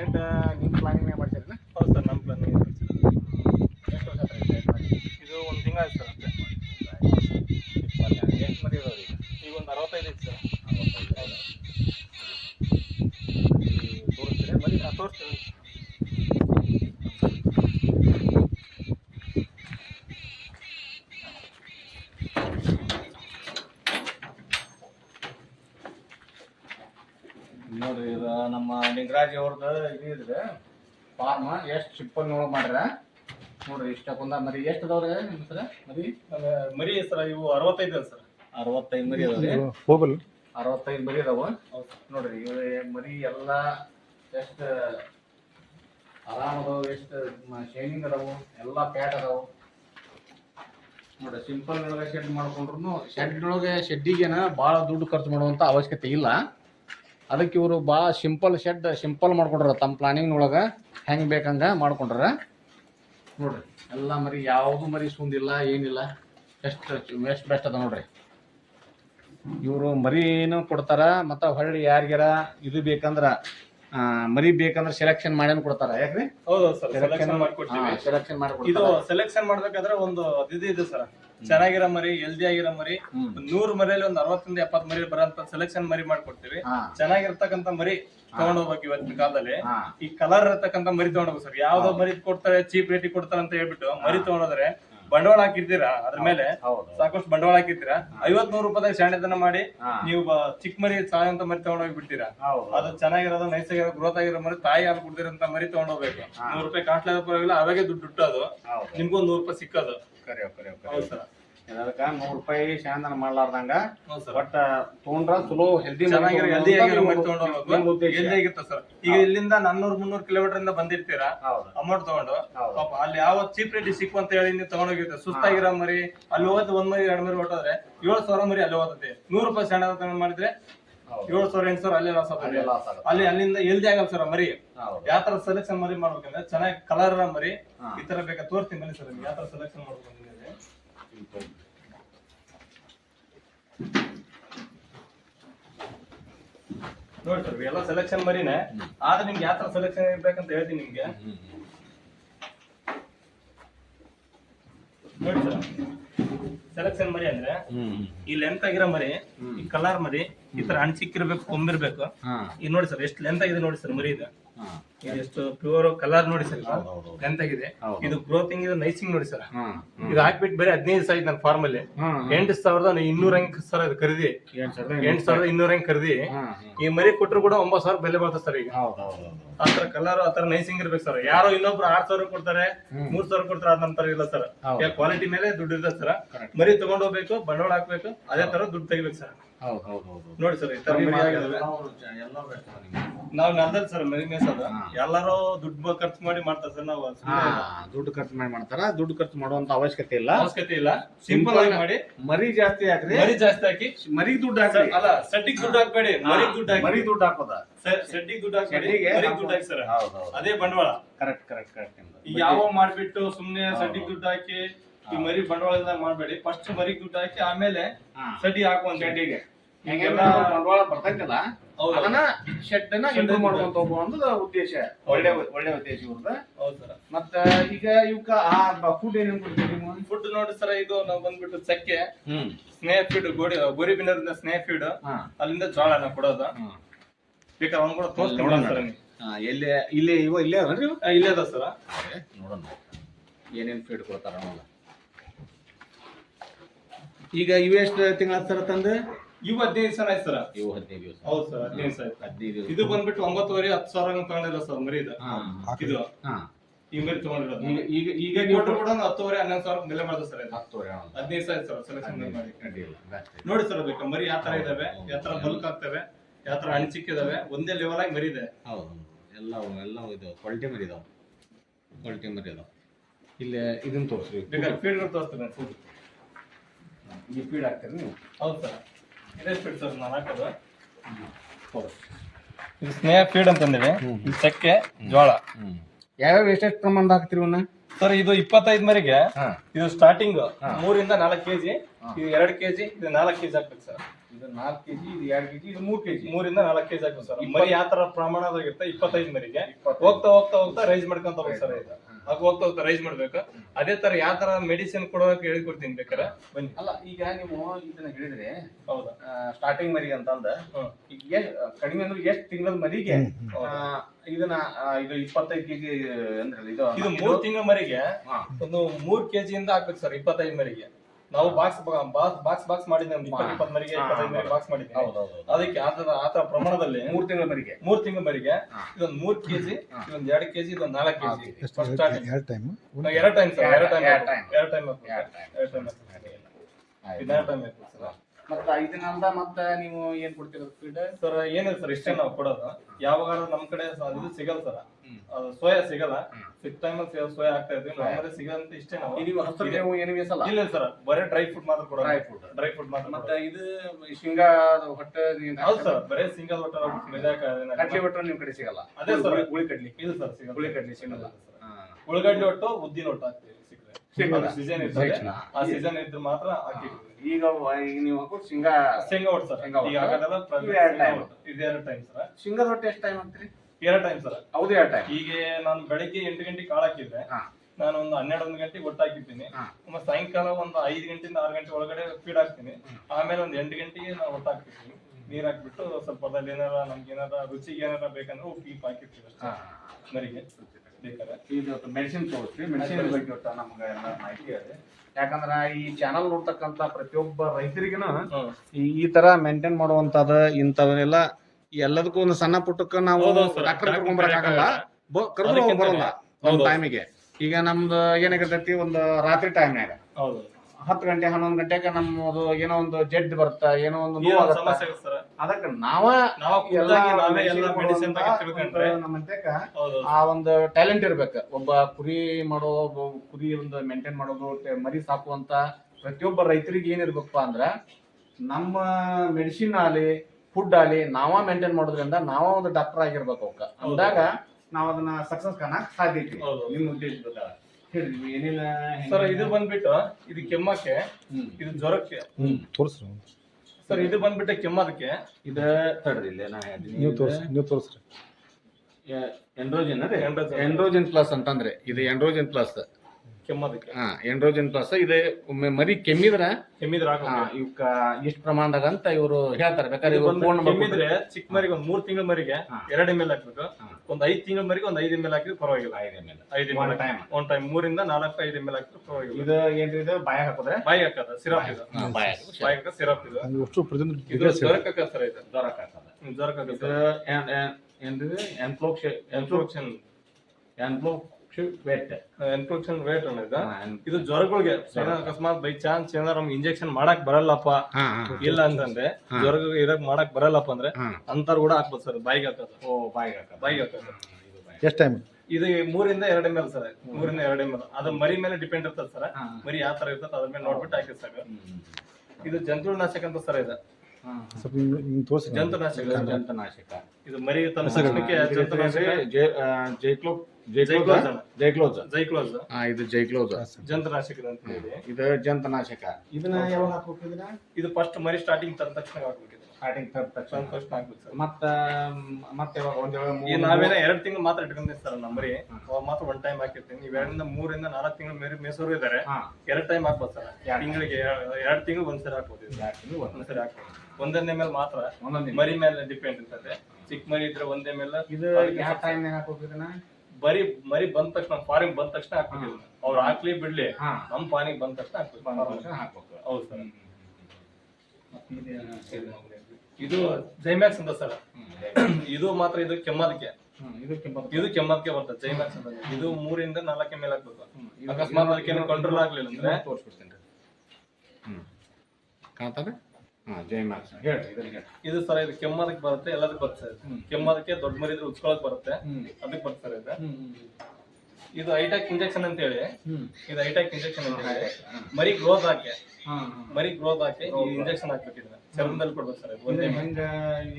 Shed ನಿಮ್ಮ planning ಮಾಡ್ತೀರಿ ಹೌದು ಸರ್ ನಮ್ಮ ಪ್ಲಾನ್ ಎಷ್ಟು ವರ್ಷ ಆತ್ರಿ ಶೆಡ್ ಮಾಡಿ ಇದು ಒಂದು ತಿಂಗಳು ಆಯ್ತು ಸರ್ ಅಷ್ಟೇ ಎಷ್ಟು ಮರಿ ಇದಾವೆ ಈಗ ಈಗ ಒಂದು ಅರವತ್ತೈದು ಐತೆ ಸರ್ ತೋರಿಸ್ತೀರಿ ಮರಿ ಹಾಂ ತೋರಿಸ್ತೀವಿ ನೋಡ್ರಿ ಇದು ನಮ್ಮ ಲಿಂಗರಾಜ್ ಅವ್ರದ್ದು ಇದು ಇದ್ರೆ ಫಾರ್ಮ್ ಎಷ್ಟು ಸಿಂಪಲ್ ನೋಡ್ ಮಾಡ್ರ ನೋಡ್ರಿ ಇಷ್ಟಕ್ಕೊಂದ ಮರಿ. ಎಷ್ಟು ಅದಾವ್ರಿ ನಿಮ್ಮ ಸರ ಮರಿ? ಮರಿ ಸರ್ ಇವು ಅರವತ್ತೈದು ಸರ್. ಅರವತ್ತೈದು ಮರಿ ಅದಾವ್ರಿ. ಹೋಗಲ್ ಅರವತ್ತೈದು ಮರಿ ಅದಾವ. ನೋಡ್ರಿ ಇವ ಮರಿ ಎಲ್ಲ ಎಷ್ಟು ಆರಾಮ ಅದಾವ ಎಷ್ಟು ಶೈನಿಂಗ್ ಅದಾವು ಎಲ್ಲ ಪ್ಯಾಟ್ ಅದಾವು. ನೋಡ್ರಿ ಸಿಂಪಲ್ ಒಳಗೆ ಶೆಡ್ ಮಾಡ್ಕೊಂಡ್ರು ಶೆಡ್ ಒಳಗೆ ಶೆಡ್ಡಿಗೇನ ಭಾಳ ದುಡ್ಡು ಖರ್ಚು ಮಾಡುವಂಥ ಅವಶ್ಯಕತೆ ಇಲ್ಲ. ಅದಕ್ಕೆ ಇವರು ಭಾಳ ಸಿಂಪಲ್ ಶೆಡ್ ಸಿಂಪಲ್ ಮಾಡ್ಕೊಂಡ್ರ ತಮ್ಮ ಪ್ಲಾನಿಂಗ್ ಒಳಗೆ. ಹೆಂಗೆ ಬೇಕಂಗ ಮಾಡ್ಕೊಂಡ್ರ. ನೋಡ್ರಿ, ಎಲ್ಲ ಮರಿ ಯಾವುದು ಮರಿ ಸುಂದಿಲ್ಲ, ಏನಿಲ್ಲ. ಎಷ್ಟು ಎಷ್ಟು ಬೆಸ್ಟ್ ಅದ ನೋಡ್ರಿ. ಇವರು ಮರಿನೂ ಕೊಡ್ತಾರ, ಮತ್ತು ಹೊಳ್ಳಿ ಯಾರಿಗಾರ ಇದು ಬೇಕಂದ್ರ ಮರಿ ಬೇಕಂದ್ರೆ ಸೆಲೆಕ್ಷನ್ ಮಾಡ್ಯಾನ ಕೊಡ್ತಾರ ಯಾಕ್ರಿ? ಹೌದು ಸರ್ ಸೆಲೆಕ್ಷನ್ ಮಾಡ್ಕೊಡ್ತೀವಿ. ಸೆಲೆಕ್ಷನ್ ಇದು ಸೆಲೆಕ್ಷನ್ ಮಾಡ್ಬೇಕಾದ್ರೆ ಒಂದು ಇದು ಇದೆ ಸರ್ ಚೆನ್ನಾಗಿರೋ ಮರಿ ಹೆಲ್ದಿ ಆಗಿರೋ ಮರಿ. ಒಂದ್ ನೂರು ಮರಿಯಲ್ಲಿ ಒಂದು ಅರವತ್ತರಿಂದ ಎಪ್ಪತ್ತು ಮರಿ ಬರೋಂತ ಸೆಲೆಕ್ಷನ್ ಮರಿ ಮಾಡ್ಕೊಡ್ತೀವಿ. ಹಾ. ಚೆನ್ನಾಗಿರ್ತಕ್ಕಂಥ ಮರಿ ತಗೊಂಡೋಗ್ಬೇಕು ಇವತ್ತಿನ ಕಾಲದಲ್ಲಿ. ಹಾ. ಈ ಕಲರ್ ಇರತಕ್ಕಂಥ ಮರಿ ತಗೊಂಡೋಗ್ಬೇಕು ಸರ್ ಯಾವ್ದೋ ಮರಿ ಕೊಡ್ತಾರೆ ಚೀಪ್ ರೇಟಿಗೆ ಕೊಡ್ತಾರೆ ಅಂತ ಹೇಳ್ಬಿಟ್ಟು ಮರಿ ತಗೊಂಡೋದ್ರೆ ಬಂಡವಾಳ ಹಾಕಿರ್ತೀರಾ? ಅದ್ರ ಮೇಲೆ ಹೌದು ಸಾಕಷ್ಟು ಬಂಡವಾಳ ಹಾಕಿರ್ತೀರಾ? ಐವತ್ ನೂರು ರೂಪಾಯಿ ಶಾಣೆತನ ಮಾಡಿ ಹಾ. ನೀವು ಬ- ಚಿಕ್ಕ ಮರಿ ಸಾಯಂತ ಮರಿ ತಗೊಂಡೋಗಿ ಬಿಡ್ತೀರಾ ಹೌದು. ಅದು ಚೆನ್ನಾಗಿರೋದು ನೈಸರ್ಗಿಕ ಗ್ರೋತ್ ಆಗಿರೋ ಮರಿ ತಾಯಿ ಹಾಲು ಕುಡ್ದಿರಂತ ಮರಿ ತಗೊಂಡೋಗ್ಬೇಕು. ನೂರು ರೂಪಾಯಿ ಕಾಸ್ಟ್ಲಿ ಆದ ಪರವಾಗಿಲ್ಲ ಅವಾಗೆ ದುಡ್ಡು ಹುಟ್ಟೋದು. ಅದು ನಿಮ್ಗೂ ನೂರ್ ರೂಪಾಯಿ ಸಿಕ್ಕೋದು. ಕರೆ ಕರೆ ಹೌದು ಸರ್. ಅದಕ್ಕ ನೂರು ರೂಪಾಯಿ ಶಾಂತನ ಮಾಡ್ಲಾರ್ದಂಗ ಹೌದು ಸರ್. ಬಟ್ ತೊಗೊಂಡ್ರ ಚಲೋ ಹೆಲ್ದಿ ಚೆನ್ನಾಗಿರೋ ಹೆಲ್ದಿ ಆಗಿರೋ ಮರಿ ತಗೊಂಡೋಗ್ಬೇಕು. ಹೆಲ್ದಿ ಆಗಿರುತ್ತೆ ಸರ್. ಈಗ ಇಲ್ಲಿಂದ ನಾನ್ನೂರ್ ಮುನ್ನೂರು ಕಿಲೋಮೀಟರ್ ಇಂದ ಬಂದಿರ್ತೀರಾ? ಹೌದು. ಅಮೌಂಟ್ ತಗೊಂಡು? ಹೌದು. ಪಾಪ ಅಲ್ಲಿ ಯಾವ ಚೀಪ್ ರೇಟ್ ಸಿಕ್ಕು ಅಂತ ಹೇಳಿ ನೀವು ತಗೊಂಡೋಗಿರ್ತೀರ? ಸುಸ್ತಾಗಿರೋ ಮರಿ ಅಲ್ಲಿ ಹೋದ್ ಒಂದ್ ಮರಿ ಎರಡ್ ಮರಿ ಹೊಟ್ಟೋದ್ರೆ ಏಳು ಸಾವಿರ ಮರಿ ಅಲ್ಲಿ ಹೋಗುತ್ತೆ. ನೂರು ರೂಪಾಯಿ ಸಣ್ಣ ತಗೊಂಡ್ ಮಾಡಿದ್ರೆ ಹೌದು. ಏಳು ಸಾವಿರ ಎಂಟು ಸಾವಿರ ಅಲ್ಲೇ ಲಾಸ್ ಅಲ್ಲೇ ಆಗುತ್ತೆ loss ಆಗುತ್ತೆ. ಅಲ್ಲಿ ಅಲ್ಲಿಂದ ಎಲ್ದಿ ಆಗಲ್ಲ ಸರ್ ಮರಿ. ಹೌದು. ಯಾವ ತರ ಸೆಲೆಕ್ಷನ್ ಮರಿ ಮಾಡ್ಬೇಕಂದ್ರೆ ಚೆನ್ನಾಗಿ ಕಲರ್ ಮರಿ ಹಾ. ಈ ತರ ಬೇಕಾ ತೋರಿಸ್ತೀನಿ ಬನ್ನಿ ಸರ್ ಯಾವ ತರ ಸೆಲೆಕ್ಷನ್ ಮಾಡ್ಬೇಕು ಅಂತ ಹೇಳಿ. ನೋಡಿ ಸರ್ ಎಲ್ಲ ಸೆಲೆಕ್ಷನ್ ಮರಿನೇ. ಆದ್ರೆ ನಿಮ್ಗೆ ಯಾವ ತರ ಸೆಲೆಕ್ಷನ್ ಇರ್ಬೇಕಂತ ಹೇಳ್ತೀನಿ ನಿಮ್ಗೆ. ನೋಡಿ ಸರ್ ಸೆಲೆಕ್ಷನ್ ಮರಿ ಅಂದ್ರೆ ಈ ಲೆಂತ್ ಆಗಿರೋ ಮರಿ ಈ ಕಲರ್ ಮರಿ ಈ ತರ ಹಣ್ಣು ಸಿಕ್ಕಿರ್ಬೇಕು ಕೊಂಬಿರ್ಬೇಕು. ಈಗ ನೋಡಿ ಸರ್ ಎಷ್ಟು ಲೆಂತ್ ಆಗಿದೆ ನೋಡಿ ಸರ್ ಮರಿ ಇದು. ಹಾ ಇದು ಎಷ್ಟು ಪ್ಯೂರ್ ಕಲರ್ ನೋಡಿ ಸರ್ ಹೌದು. ಇದು ಗ್ರೋತಿಂಗ್ ಇದು ನೈಸಿಂಗ್ ನೋಡಿ ಸರ್. ಇದು ಹಾಕ್ಬಿಟ್ಟು ಬರೀ ಹದಿನೈದು ಸಾವಿರ ನನ್ನ ಫಾರ್ಮ್ ಅಲ್ಲಿ ಎಂಟು ಸಾವಿರದ ಇನ್ನೂರ ಹಂಗೆ ಸರ್ ಅದು ಖರೀದಿ. ಎಂಟು ಸಾವಿರದ ಇನ್ನೂರ ಹಂಗೆ ಖರೀದಿ. ಈ ಮರಿ ಕೊಟ್ಟರು ಕೂಡ ಒಂಬತ್ತು ಸಾವಿರ ಬೆಲೆ ಬರ್ತದೆ ಸರ್ ಈಗ. ಆತರ ಕಲರ್ ಆತರ ನೈಸಿಂಗ್ ಇರ್ಬೇಕು ಸರ್. ಯಾರೋ ಇನ್ನೊಬ್ರು ಆರ್ ಸಾವಿರ ಕೊಡ್ತಾರೆ ಮೂರ್ ಸಾವಿರ ಕೊಡ್ತಾರೆ ಅದ್ ನಂತರ ಇಲ್ಲ ಸರ್. ಕ್ವಾಲಿಟಿ ಮೇಲೆ ದುಡ್ಡು ಇರ್ತದೆ ಸರ್. ಮರಿ ತಗೊಂಡ್ ಹೋಗ್ಬೇಕು ಬಂಡವಾಳ ಹಾಕ್ಬೇಕು ಅದೇ ತರ ದುಡ್ಡು ತೆಗಿಬೇಕು ಸರ್. ನೋಡಿ ಸರ್ ಈ ತರ ನಾವ್ ನಲ್ದಲ್ಲಿ ಸರ್ ಮರಿ ಮೇಸದ. ಎಲ್ಲಾರು ದುಡ್ಡು ಖರ್ಚು ಮಾಡಿ ಮಾಡ್ತಾರೆ ಸರ್ ನಾವು. ಹಾ ದುಡ್ಡು ಖರ್ಚು ಮಾಡಿ ಮಾಡ್ತಾರ. ದುಡ್ಡು ಖರ್ಚು ಮಾಡುವಂತ ಅವಶ್ಯಕತೆ ಇಲ್ಲ. ಅವಶ್ಯಕತೆ ಇಲ್ಲ. ಸಿಂಪಲ್ ಆಗಿ ಮಾಡಿ. ಮರಿ ಜಾಸ್ತಿ ಹಾಕ್ರಿ. ಮರಿ ಜಾಸ್ತಿ ಹಾಕಿ. ಮರಿ ದುಡ್ಡು ಹಾಕಿ ಹಾಕ್ರಿ. ಅಲ್ಲ ಸೆಟ್ಟಿಗೆ ದುಡ್ಡು ಹಾಕ್ಬೇಡಿ. ಮರಿ ದುಡ್ಡು ಹಾಕಿ ಮರಿ ದುಡ್ಡು ಹಾಕೋದ. ಸೆಟ್ಟಿಗೆ ದುಡ್ಡು ಹಾಕಿ ಮರಿ ದುಡ್ಡು ಹಾಕಿ ಸರ್. ಹೌದು ಹೌದು. ಅದೇ ಬಂಡವಾಳ. ಕರೆಕ್ಟ್ ಕರೆಕ್ಟ್ ಕರೆಕ್ಟ್ ಈಗ ಯಾವ ಮಾಡ್ಬಿಟ್ಟು ಸುಮ್ನೆ ಸಡ್ಡಿಗೆ ದುಡ್ಡು ಹಾಕಿ ಈ ಮರಿ ಬಂಡವಾಳದ ಮಾಡ್ಬೇಡಿ. ಫಸ್ಟ್ ಮರಿ ದುಡ್ಡು ಹಾಕಿ ಆಮೇಲೆ ಸಟ್ಟಿ ಸಡ್ಡಿ ಹಾಕುವಂತ. ಹಿಂಗೆಲ್ಲ ಬಂಡವಾಳ ಬರ್ತೈತಲ್ಲ. ಹೌದು. ಅದನ್ನ ಶೆಡ್ನ ಇಂಪ್ರೂವ್ ಮಾಡುವಂತ ಒಂದು ಉದ್ದೇಶ. ಒಳ್ಳೆ ಒಳ್ಳೆ ಉದ್ದೇಶ ಇವ್ರದ ಹೌದು ಸರ್. ಮತ್ತ ಈಗ ಇವಕ್ಕ ಆ ಫುಡ್ ಏನೇನ್ ಕೊಡ್ತೀವಿ ನೀವು ಫುಡ್ ನೋಡಿ ಸರ್ ಇದು ನಾವು ಬಂದ್ಬಿಟ್ಟು ಚಕ್ಕೆ ಹ್ಮ್. ಸ್ನೇಹ ಫೀಡ್ ಗೋಡಿ ಗೋರಿ ಬಿನ್ನರಿಂದ ಸ್ನೇಹ ಫೀಡ್ ಹಾ. ಅಲ್ಲಿಂದ ಜೋಳ ನಾವು ಕೊಡೋದು. ಬೇಕಾದ್ರೆ ಅವ್ನು ಕೂಡ ತೋರಿಸ್ತೀನಿ ನೋಡೋಣ. ಸರ್ ನೀವು. ಹಾ, ಎಲ್ಲಿ ಇಲ್ಲಿ ಇವ ಇಲ್ಲೇ ಅದನ್ರಿ ಇವು? ಆ, ಇಲ್ಲೇ ಅದ ಸರ್. ನೋಡೋಣ. ಏನೇನ್ ಫೀಡ್ ಕೊಡ್ತಾರ ನೋಡ ಈಗ ಇವೆಷ್ಟು ಎಷ್ಟು ತಿಂಗಳ ಸರ್ ತಂದು? ಇವು ಹದಿನೈದು ಸಾವಿರ ಆಯ್ತು ಸರ್. ಇವು ಹದಿನೈದು ದಿವಸ. ಹೌದು ಸರ್ ಹದಿನೈದು ಸಾವಿರ ಹದಿನೈದು ದಿವಸ. ಇದು ಬಂದ್ಬಿಟ್ಟು ಒಂಬತ್ತುವರೆ ಹತ್ತು ಸಾವಿರ ತಗೊಂಡಿಲ್ಲ ಸರ್ ಮರಿ ಇದು. ಹಾ. ಇದು. ಹಾ. ಈ ಮರಿ ತಗೊಂಡಿರೋದು. ಈಗ ಈಗ ಈಗ ನೀವು ಕೊಟ್ಟರು ಕೂಡ ಒಂದು ಹತ್ತುವರೆ ಹನ್ನೊಂದು ಸಾವಿರ ಬೆಲೆ ಮಾಡ್ತದೆ ಸರ್ ಇದು. ಹತ್ತುವರೆ ಹೌದು. ಹದಿನೈದು ಸಾವಿರ ಸರ್ ಸೆಲೆಕ್ಷನ್ ಮಾಡಿ. ಅಡ್ಡಿಲ್ಲ. ನೋಡಿ ಸರ್ ಬೇಕು ಮರಿ ಯಾವ ತರ ಇದಾವೆ ಯಾವ ತರ ಬಲ್ಕ್ ಆಗ್ತವೆ ಯಾವ ತರ ಹಣ್ಣು ಚಿಕ್ಕಿದಾವೆ ಒಂದೇ ಲೆವೆಲ್ ಆಗಿ ಮರಿ ಇದೆ. ಹೌದು. ಎಲ್ಲ ಎಲ್ಲ ಇದು ಕ್ವಾಲಿಟಿ ಮರಿ ಇದಾವೆ. ಕ್ವಾಲಿಟಿ ಮರಿ ಇದಾವೆ. ಇಲ್ಲಿ ಇದನ್ನ ತೋರಿಸ್ರಿ. ಬೇಕಾದ್ರೆ ಫೀಡ್ ತೋರಿಸ್ತೇನೆ. ಫುಡ್ ಈ ಫೀಡ್ ಹಾಕ್ತೀರಿ ನೀವು? ಹೌದು ಸರ್. ಇದೇ ಫೀಡ್ ಸರ್ ನಾನು ಹಾಕೋದು. ತೋರಿಸಿ ಇದು ಸ್ನೇಹ ಫೀಡ್ ಅಂತಂದೇಳಿ ಇದು ಚಕ್ಕೆ ಜೋಳ ಯಾವ್ಯಾವ ಎಷ್ಟೆಷ್ಟು ಪ್ರಮಾಣದ ಹಾಕ್ತೀರಿ ಇವನ್ನ ಸರ್ ಇದು ಇಪ್ಪತ್ತೈದು ಮರಿಗೆ. ಇದು ಸ್ಟಾರ್ಟಿಂಗ್ ಮೂರಿಂದ ನಾಲ್ಕು ಕೆಜಿ. ಇದು ಎರಡು ಕೆಜಿ ಇದು ನಾಲ್ಕು ಕೆಜಿ ಹಾಕ್ಬೇಕು ಸರ್. ಇದು ನಾಲ್ಕು ಕೆಜಿ ಇದು ಎರಡು ಕೆಜಿ ಇದು ಮೂರು ಕೆಜಿ. ಮೂರಿಂದ ನಾಲ್ಕು ಕೆಜಿ ಹಾಕ್ಬೇಕು ಸರ್. ಮರಿ ಯಾವ ತರ ಪ್ರಮಾಣದಾಗಿರುತ್ತೆ? ಇಪ್ಪತ್ತೈದು ಮರಿಗೆ. ಹೋಗ್ತಾ ಹೋಗ್ತಾ ಹೋಗ್ತಾ ರೈಸ್ ಮಾಡ್ಕೊಂತ ಹೋಗ್ತಾರೆ ಸರ್ ಇದು. ಆಗ ಹೋಗ್ತಾ ಹೋಗ್ತಾ ರೈಸ್ ಮಾಡ್ಬೇಕು? ಅದೇ ತರ ಯಾವ ತರ ಮೆಡಿಸಿನ್ ಕೊಡೋಕೆ ಹೇಳ್ಕೊಡ್ತೀನಿ ಬೇಕಾರೆ ಬನ್ನಿ. ಅಲ್ಲ ಈಗ ನೀವು ಇದನ್ನ ಹೇಳಿದ್ರೆ ಹೌದಾ? ಸ್ಟಾರ್ಟಿಂಗ್ ಮರಿ ಅಂತಂದ. ಈಗ ಎಷ್ಟ್ ಕಡಿಮೆ ಅಂದ್ರೆ ಎಷ್ಟು ತಿಂಗಳ ಮರಿಗೆ? ಇದನ್ನ ಇದು ಇಪ್ಪತ್ತೈದು ಕೆಜಿ ಅಂದ್ರೆ ಇದು ಇದು ಮೂರ್ ತಿಂಗಳ ಮರಿಗೆ. ಒಂದು ಮೂರ್ ಕೆಜಿಯಿಂದ ಹಾಕ್ಬೇಕು ಸರ್ ಇಪ್ಪತ್ತೈದು ಮರಿಗೆ. ನಾವು ಬಾಕ್ಸ್ ಬಾಕ್ಸ್ ಬಾಕ್ಸ್ ಮಾಡಿದ್ದೆ ಇಪ್ಪತ್ತು ಮರಿಗೆ ಇಪ್ಪತ್ತೈದು ಮರಿಗೆ ಬಾಕ್ಸ್ ಮಾಡಿದ್ದೆ ಹೌದೌದು. ಅದಕ್ಕೆ ಆತರ ಆತರ ಪ್ರಮಾಣದಲ್ಲಿ ಮೂರ್ ತಿಂಗಳ ಮರಿಗೆ. ಮೂರ್ ತಿಂಗಳ ಮರಿಗೆ. ಇದೊಂದ್ ಮೂರ್ ಕೆಜಿ. ಇದೊಂದ್ ಎರಡು ಕೆಜಿ ಇದೊಂದ್ ನಾಲ್ಕು ಕೆಜಿ. ಫಸ್ಟ್ ಟೈಮ್ ಎರಡು ಟೈಮ್ ಎರಡು ಟೈಮ್ ಸರ್ ಎರಡು ಟೈಮ್ ಎರಡು ಟೈಮ್ ಎರಡು ಟೈಮ್ ಎರಡ್ ಟೈಮ್ ಎರಡು ಟೈಮ್ ಆಯ್ತು. ಇದೆರಡು ಅಂತ ಮತ್ತೆ ಮತ್ತೆ ನೀವು ಏನ್ ಕೊಡ್ತೀರ ಫೀಡ್ ಸರ್ ಏನಿಲ್ಲ ಸರ್ ಇಷ್ಟೇ ನಾವು ಕೊಡೋದು. ಯಾವಾಗ ನಮ್ ಕಡೆ ಇದು ಸಿಗಲ್ಲ ಸರ್ ಅದು ಸೋಯಾ ಸಿಗಲ್ಲ. ಸಿಕ್ ಟೈಮ್ ಸೋಯಾ ಆಗ್ತಾ ಇದ್ವಿ. ನಮ್ಮಲ್ಲಿ ಸಿಗಂತ ಇಷ್ಟೇ ನಾವು. ನೀವು ಹಸಿರು ಮೇವು ಏನು ಬೇಸಲ್ಲ? ಇಲ್ಲ ಸರ್ ಬರೇ ಡ್ರೈ ಫುಡ್ ಮಾತ್ರ ಕೊಡೋದು. ಡ್ರೈ ಫುಡ್ ಡ್ರೈ ಫುಡ್ ಮಾತ್ರ ಮತ್ತೆ ಇದು ಶೇಂಗಾ ಹೊಟ್ಟೆ ಹೌದು ಸರ್ ಬರೇ ಸಿಂಗಲ್ ಒಟ್ಟ ಕಡ್ಲಿ ಹೊಟ್ಟೆ ನಿಮ್ ಕಡೆ ಸಿಗಲ್ಲ. ಅದೇ ಸರ್ ಹುಳಿ ಕಡ್ಲಿ ಇಲ್ಲ ಸರ್ ಸಿಗಲ್ಲ. ಗುಳಿ ಕಡ್ಲಿ ಸಿಗಲ್ಲ. ಉಳ್ಳಗಡ್ಡೆ ಒಟ್ಟು ಉದ್ದಿನ ಒಟ್ಟು ಹಾಕ್ತೀವಿ. ಸಿಕ್ಕರೆ ಸಿಗಲ್ಲ. ಸೀಸನ್ ಇರ್ತದೆ ಆ ಸೀಸನ್ ಇದ್ರೆ ಮಾತ್ರ ಹಾಕಿದ್ವಿ ಈಗ ಈಗ ನೀವು ಹಾಕೋದು ಶೇಂಗಾ ಶೇಂಗಾ ಒಟ್ಟು ಸರ್. ಈಗ. ಆಗೋದೆಲ್ಲ ಎರಡು time. ಇದು ಎರಡು ಟೈಮ್ ಸರ್. ಶೇಂಗಾದ ಹೊಟ್ಟೆ ಎಷ್ಟು ಟೈಮ್ ಅಂತೀರಿ? ಎರಡು ಟೈಮ್ ಸರ್. ಹೌದು ಎರಡು ಟೈಮ್ ಈಗ ನಾನು ಬೆಳಿಗ್ಗೆ ಎಂಟು ಗಂಟೆಗೆ ಕಾಳು ಹಾಕಿದ್ದೆ. ನಾನು ಒಂದು ಹನ್ನೆರಡು ಒಂದು ಗಂಟೆಗೆ ಒಟ್ಟು ಹಾಕಿರ್ತೀನಿ. ಮತ್ತೆ ಸಾಯಂಕಾಲ ಒಂದು ಐದು ಗಂಟೆಯಿಂದ ಆರು ಗಂಟೆ ಒಳಗಡೆ ಫೀಡ್ ಹಾಕ್ತೀನಿ. ಆಮೇಲೆ ಒಂದು ಎಂಟು ಗಂಟೆಗೆ ನಾವು ಒಟ್ಟು ಹಾಕ್ತಿರ್ತೀನಿ ನೀರ್ ಹಾಕ್ಬಿಟ್ಟು ಸ್ವಲ್ಪ ಅದ್ರಲ್ಲಿ ಏನಾರ ನಮ್ಗೆ ಏನಾರ ರುಚಿಗೆ ಏನಾರ ಬೇಕಂದ್ರೆ ಉಪ್ಪು ಹಾಕಿರ್ತೀವಿ ಅಷ್ಟೇ. ಮರಿಗೆ. ಬೇಕಾದ್ರೆ. ಇದು ಮೆಡಿಸಿನ್ ತೋರಿಸ್ರಿ ಮೆಡಿಸಿನ್ ಬಗ್ಗೆ ಒಟ್ಟು ನಮ್ಗೆ ಎಲ್ಲ ಮಾಹಿತಿ ಇದೆ ಯಾಕಂದ್ರ ಈ ಚಾನಲ್ ನೋಡ್ತಕ್ಕಂತ ಪ್ರತಿಯೊಬ್ಬ ರೈತರಿಗಿನ ಈ ತರ ಮೇಂಟೈನ್ ಮಾಡುವಂತದ ಇಂಥವನ್ನೆಲ್ಲ ಎಲ್ಲದಕ್ಕೂ ಒಂದು ಸಣ್ಣ ಪುಟ್ಟಕ್ಕ ನಾವು. ಡಾಕ್ಟರ್ ಕರ್ಕೊಂಡ್ ಬರಕ್ಕಾಗಲ್ಲ ಕರೆದ್ರು ಬರಲ್ಲ ಒಂದು ಟೈಮಿಗೆ ಈಗ ನಮ್ದು ಏನಾಗಿರ್ತೈತಿ ಒಂದು ರಾತ್ರಿ ಟೈಮ್ನಾಗ ಹತ್ತು ಗಂಟೆ ಹನ್ನೊಂದು ಗಂಟೆಗೆ ನಮ್ಮದು ಏನೋ ಒಂದು ಜಡ್ ಬರುತ್ತ ಏನೋ ಒಂದು ನೋವು ಆಗುತ್ತೆ? ಅದಕ್ಕೆ ನಾವ ಆ ಒಂದು ಟ್ಯಾಲೆಂಟ್ ಇರ್ಬೇಕು. ಒಬ್ಬ ಕುರಿ ಮಾಡೋ ಒಬ್ಬ ಕುರಿ ಒಂದು ಮೇಂಟೈನ್ ಮಾಡೋದು ಮರಿ ಸಾಕುವಂತ ಪ್ರತಿಯೊಬ್ಬ ರೈತರಿಗೆ ಏನಿರ್ಬೇಕಪ್ಪ ಅಂದ್ರ ನಮ್ಮ ಮೆಡಿಸಿನ್ ಆಗಲಿ ಫುಡ್ ಆಗಲಿ ನಾವ ಮೇಂಟೈನ್ ಮಾಡೋದ್ರಿಂದ ನಾವ ಒಂದು ಡಾಕ್ಟರ್ ಆಗಿರ್ಬೇಕು ಅವಕ್ಕ. ಅಂದಾಗ ನಾವ್ ಅದನ್ನ ಸಕ್ಸಸ್ ಕಾಣಕ್ ಸಾಧ್ಯ ಐತಿ. ನಿಮ್ಮ ಉದ್ದೇಶ ಏನಿಲ್ಲ ಹೇಳಿ ನೀವು ಏನೇನ ಸರ್ ಇದು ಬಂದ್ಬಿಟ್ಟು ಇದು ಕೆಮ್ಮಕ್ಕೆ ಇದು ಜ್ವರಕ್ಕೆ ಹ್ಮ್ ತೋರಿಸ್ರಿ. ಸರ್ ಇದು ಬಂದ್ಬಿಟ್ಟು ಕೆಮ್ಮದಕ್ಕೆ. ಇದ ತಡ್ರಿ ಇಲ್ಲೇ ನಾ ನೀವು ತೋರಿಸಿ ನೀವು ತೋರಿಸ್ರಿ. ಎಂಡ್ರೋಜನ್. ಎಂಡ್ರೋಜನ್ ಪ್ಲಸ್ ಅಂತಂದ್ರೆ ಇದು ಎಂಡ್ರೋಜನ್ ಪ್ಲಸ್. ಕೆಮ್ಮದಕ್ಕೆ. ಹಾ ಎಂಡ್ರೋಜನ್ ಪ್ಲಸ್ ಇದೆ. ಒಮ್ಮೆ ಮರಿ ಕೆಮ್ಮಿದ್ರ ಕೆಮ್ಮಿದ್ರ ಆ, ಇವಕ್ಕ ಇಷ್ಟ ಪ್ರಮಾಣದಾಗ ಅಂತ ಇವರು ಹೇಳ್ತಾರೆ. ಬೇಕಾದ್ರೆ ಇವ್ರು ಫೋನ್ ಕೆಮ್ಮಿದ್ರೆ ಚಿಕ್ಕ ಮರಿಗೆ ಒಂದ್ ಮೂರ್ ತಿಂಗಳ ಮರಿಗೆ ಹಾ. ಎರಡ್ ಎಂ ಎಲ್ ಹಾಕ್ಬೇಕು. ಹಾ. ಒಂದ್ ಐದ್ ತಿಂಗಳ ಮರಿಗೆ ಒಂದ್ ಐದ್ ಎಂ ಎಲ್ ಹಾಕಿದ್ರೆ ಪರವಾಗಿಲ್ಲ. ಐದ್ ಎಂ One ಎಲ್ time. ಒಂದ್ ಟೈಮ್ ಮೂರಿಂದ ನಾಲ್ಕ ಐದ್ ಎಂ ಎಲ್ ಹಾಕಿದ್ರೆ ಪರವಾಗಿಲ್ಲ. ಇದು ಏನ್ರಿ ಇದು? ಬಾಯ ಹಾಕೋದ್ರೆ? ಬಾಯಿ ಹಾಕದ ಸಿರಪ್ ಇದು. ಬಾಯಿ ಹಾಕದ ಸಿರಪ್. ಇದು. ಹಂಗೆ ಅಷ್ಟು ಪ್ರತಿಯೊಂದು ಇದು ಜ್ವರಕ್ಕೆ ಸರ್ ಇದು. ಜ್ವರಕ್ಕೆ ಹಾಕೋದ ಜ್ವರಕ್ಕೆ ಇದು ಏನ್- ಏನ್- ಏನ್ರಿ? ಎನ್ಫ್ಲೋಕ್ಷ ಎನ್ಫ್ಲೋಕ್ಷನ್ ಎನ್ಫ್ಲೋಕ್ಷ ವೆಟ್ ಎನ್ಫ್ಲೋಕ್ಷನ್ ವೇಟ್ ಅನ್ನೋದು ಇದು. ಜ್ವರಗಳಿಗೆ ಅಕಸ್ಮಾತ್ ಬೈ ಚಾನ್ಸ್ ಏನಾರ ನಮ್ಗೆ ಇಂಜೆಕ್ಷನ್ ಮಾಡಕ್ ಬರಲ್ಲಪ್ಪ. ಇಲ್ಲ ಅಂತಂದ್ರೆ ಜ್ವರ ಇದಕ್ ಮಾಡಕ್ ಬರಲ್ಲಪ್ಪ ಅಂದ್ರೆ ಅಂತರ್ ಕೂಡ ಹಾಕ್ಬೋದು ಸರ್ ಬಾಯಿಗೆ ಹಾಕೋದು. ಓ ಬಾಯಿಗೆ ಹಾಕೋದ. ಬಾಯಿಗೆ ಹಾಕೋದು. ಎಷ್ಟು ಟೈಮ್ ಇದು ಮೂರಿಂದ ಎರಡು ಎಂ ಎಲ್ ಸರ್ ಮೂರಿಂದ ಎರಡು ಎಂ ಎಲ್ ಅದು ಮರಿ ಮೇಲೆ ಡಿಪೆಂಡ್ ಇರ್ತದೆ ಸರ್. ಮರಿ ಯಾವ ತರ ಇರ್ತದೆ ಅದ್ರ ಮೇಲೆ ನೋಡ್ಬಿಟ್ಟು ಹಾಕಿ ಸರ್. ಇದು ಇದು ಜಂತುನಾಶಕ ಅಂತ ಸರ್ ಇದು. ಸ್ವಲ್ಪ ಹಿಂಗೆ ಜಂತನಾಶಕ. ಜಂತುನಾಶಕ. ಇದು ಜಂತುನಾಶಕ ಇದು ಮರಿ ತಂದ ತಕ್ಷಣಕ್ಕೆ ಜಂತುನಾಶಕ ಜೈಕ್ಲೋ ಜೈ ಜೈಕ್ಲೋಸ್. ಜೈಕ್ಲೋಸ್. ಹಾ ಇದು ಜೈಕ್ಲೋಸ್. ಜಂತುನಾಶಕ ಅಂತ ಹೇಳಿ. ಇದು ಜಂತುನಾಶಕ. ಇದನ್ನ ಯಾವಾಗ ಹಾಕ್ಬೇಕು ಇದನ್ನ? ಇದು ಫಸ್ಟ್ ಮರಿ ಸ್ಟಾರ್ಟಿಂಗ್ ತಂದ ತಕ್ಷಣ ಹಾಕ್ಬೇಕು ಇದು. ಸ್ಟಾರ್ಟಿಂಗ್ ತದ ತಕ್ಷಣ ತಕ್ಷಣ ಹಾಕ್ಬೇಕು ಸರ್. ಮತ್ತ ಮತ್ತೆ ಯಾವಾಗ? ಒಂದ್ ಈ ನಾವೇನ ಎರಡ್ ತಿಂಗಳು ಮಾತ್ರ ಇಟ್ಕೊಂಡಿರ್ತೀವಿ ಸರ್ ನಮ್ಮ ಮರಿ. ಅವಾಗ ಮಾತ್ರ ಒನ್ ಟೈಮ್ ಹಾಕಿರ್ತೀನಿ. ನೀವು ಎರಡರಿಂದ ಮೂರಿಂದ ನಾಲ್ಕು ತಿಂಗಳು ಮೇರಿ ಮೈಸೂರು ಇದಾರೆ. ಎರಡ್ ಟೈಮ್ ಹಾಕ್ಬೋದು ಸರ್. ಎರಡ್ ತಿಂಗಳಿಗೆ ಎರಡ್ ತಿಂಗಳು ಒಂದ್ಸರಿ ಹಾಕ್ಬೋದು. ಎರಡ್ ಎರಡು ತಿಂಗಳು ಒಂದ್- ಒಂದ್ಸರಿ ಹಾಕ್ಬೋದು. ಒಂದನೇ ಮೇಲೆ ಮಾತ್ರ ಒಂದೊಂದೇ. ಮರಿ ಮೇಲೆ. ಡಿಪೆಂಡ್ ಇರ್ತದೆ. ಚಿಕ್ಕ ಮರಿ ಇದ್ರೆ ಒಂದೇ ಮೇಲೆ ಇದು ಯಾವ ಟೈಮ್ ಬರಿ ಮರಿ ಬಂದ ತಕ್ಷಣ ಫಾರಿನ್ ಬಂದ ತಕ್ಷಣ ಹಾಕ್ಬೇಕು ಅವ್ರು ಹಾಕ್ಲಿ ಬಿಡ್ಲಿ ಹಾ. ನಮ್ ಫಾರಿನ್ ಬಂದ ತಕ್ಷಣ ಹಾಕ್ಬೇಕು ಹಾಕ್ಬೇಕು. ಹೌದು ಸರ್. ಇದು ಜೈಮ್ಯಾಕ್ಸ್ ಅಂತ ಸರ್. ಇದು ಮಾತ್ರ ಇದು ಕೆಮ್ಮದಕ್ಕೆ ಇದು ಕೆಮ್ಮದಕ್ಕೆ ಬರ್ತದೆ ಜೈಮ್ಯಾಕ್ಸ್ ಅಂತ. ಇದು ಮೂರಿಂದ ನಾಲ್ಕು ಮೇಲೆ ಹಾಕ್ಬೇಕು. ಅಕಸ್ಮಾತ್ ಅದಕ್ಕೆ ಕಂಟ್ರೋಲ್ ಆಗ್ಲಿಲ್ಲ ಅಂದ್ರೆ? ತೋರಿಸ್ಬಿಡ್ತೀನಿ ಹ್ಮ್. ಕಾಣ್ತದೆ ಹಾ ಜೈ ಇದನ್ನ ಹೇಳ್ರಿ. ಇದು ಸರ್ ಇದು ಕೆಮ್ಮದಕ್ಕೆ ಬರುತ್ತೆ ಎಲ್ಲದಕ್ಕೆ ಬರುತ್ತೆ ಸರ್. ಕೆಮ್ಮದಕ್ಕೆ ದೊಡ್ಡ ಮರಿ ಇದ್ರೆ ಉಚ್ಕೊಳಕ್ ಬರುತ್ತೆ. ಹ್ಮ್. ಅದಕ್ಕೆ ಬರುತ್ತೆ ಸರ್ ಇದು. ಇದು ಐಟಾಕ್ ಇಂಜೆಕ್ಷನ್ ಅಂತ ಹೇಳಿ ಹ್ಮ್. ಇದು ಐಟಾಕ್ ಇಂಜೆಕ್ಷನ್ ಅಂತ ಹೇಳಿ ಮರಿ ಗ್ರೋತ್ ಹಾಕಿ. ಹಾ ಮರಿ ಗ್ರೋತ್ ಹಾಕಿ ಈ ಇಂಜೆಕ್ಷನ್ ಹಾಕ್ಬಿಟ್ಟಿದ್ರೆ ಚರ್ಮದಲ್ಲಿ ಕೊಡ್ಬೇಕು ಸರ್ ಇದು ಒಂದೇ ಹೆಂಗ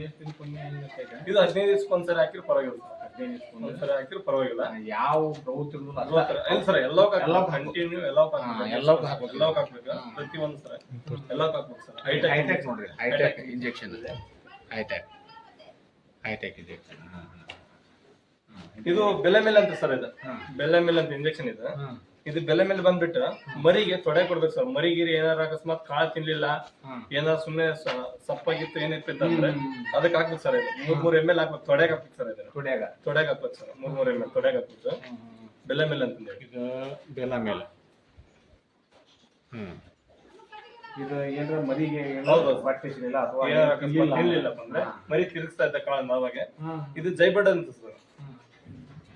ಎಷ್ಟು ದಿನಕ್ಕೊಮ್ಮೆ ಹೆಂಗ್ ಹಾಕ್ಬೇಕು? ಇದು ಹದಿನೈದು ದಿವಸಕ್ಕೊಂದ್ಸರಿ ಹಾಕಿದ್ರೆ ಪರವಾಗಿಲ್ಲ ಸರ್. ಹದಿನೈದು ಸ್ಪೂನ್ ಹಾಕಿದ್ರು ಪರವಾಗಿಲ್ಲ. ಯಾವ. ಸರ್? ಇಲ್ಲ ಸರ್ ಎಲ್ಲವಕ್ಕೂ ಕಂಟಿನ್ಯೂ ಎಲ್ಲ ಎಲ್ಲ ಹಾಕ್ಬೇಕು. ಎಲ್ಲವಕ್ಕೂ ಹಾಕ್ಬೇಕು. ಎಲ್ಲವಕ್ಕೂ ಹಾಕ್ಬೇಕು. ಹಾ. ಪ್ರತಿ ಒಂದು ಸರ್. ಎಲ್ಲವಕ್ಕೂ ಹಾಕ್ಬೇಕು sir. Hi tech hi tech ನೋಡ್ರಿ. Hi tech injection. Hi tech. Hi tech injection. ಇದು ಬೆಲೆ ಮೇಲೆ ಅಂತ ಸರ್ ಇದು. ಬೆಲ್ಲ ಬೆಲೆ ಮೇಲೆ ಅಂತ ಇಂಜೆಕ್ಷನ್ ಇದು. ಇದು ಬೆಲೆ ಮೇಲೆ ಬಂದ್ಬಿಟ್ಟು ಮರಿಗೆ ತೊಡೆ ಕೊಡ್ಬೇಕು ಸರ್. ಮರಿಗಿರಿ ಏನಾರ ಅಕಸ್ಮಾತ್ ಕಾಳು ತಿನ್ಲಿಲ್ಲ ಏನಾರ ಸುಮ್ನೆ ಸಪ್ಪಾಗಿತ್ತು ಏನಿತ್ತು ಅಂದ್ರೆ ಅದಕ್ಕೆ ಹಾಕ್ಬೇಕು ಸರ್ ಇದು. ಮೂರ್ ಮೂರ್ ಎಂ ಎಲ್ ಹಾಕ್ಬೇಕು. ತೊಡೆಗೆ ಹಾಕ್ಬೇಕು ಸರ್ ಇದನ್ನ. ತೊಡೆಗೆ? ಹಾಕ್ಬೇಕು ಸರ್. ಮೂರ್ ಮೂರ್ ಎಂ ಎಲ್ ತೊಡೆಗೆ ಹಾಕ್ಬೇಕು ಬೆಲೆ ಮೇಲೆ ಅಂತ ಇದು ಬೆಲ್ಲ ಮೇಲೆ. ಹ್ಮ್. ಇದು ಏನಾರ ಮರಿಗೆ ಹೌದು. ಅಥವಾ ಏನಾರ ಅಕಸ್ಮಾತ್ ತಿನ್ಲಿಲ್ಲ ಮರಿ ತಿರುಗಿಸ್ತಾ ಇದ್ದ ಕಾಳ ನಾವಾಗೆ ಇದು ಜೈಬಡ್ ಅಂತ ಸರ್.